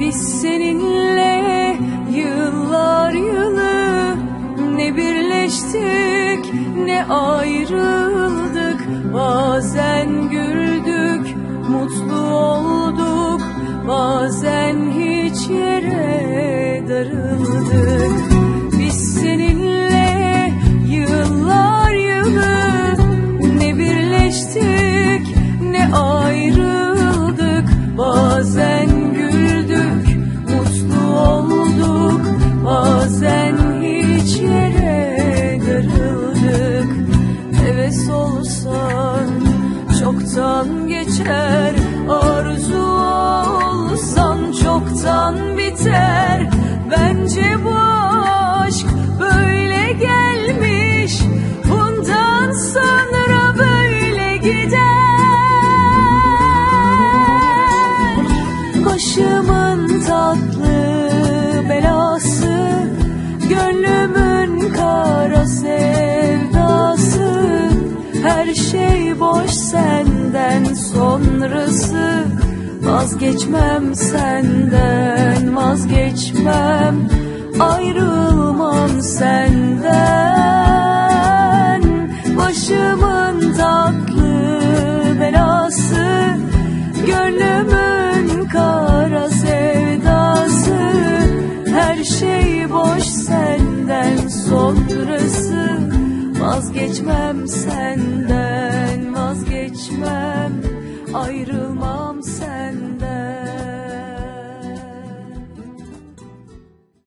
Biz seninle yıllar yılı ne birleştik ne ayrıldık. Bazen güldük mutlu olduk. Bazen hiç yere darıldık çoktan geçer. Arzu olsan çoktan biter Her şey boş senden sonrası. Vazgeçmem senden vazgeçmem. Ayrılmam senden. Başımın tatlı vazgeçmem senden vazgeçmem. Ayrılmam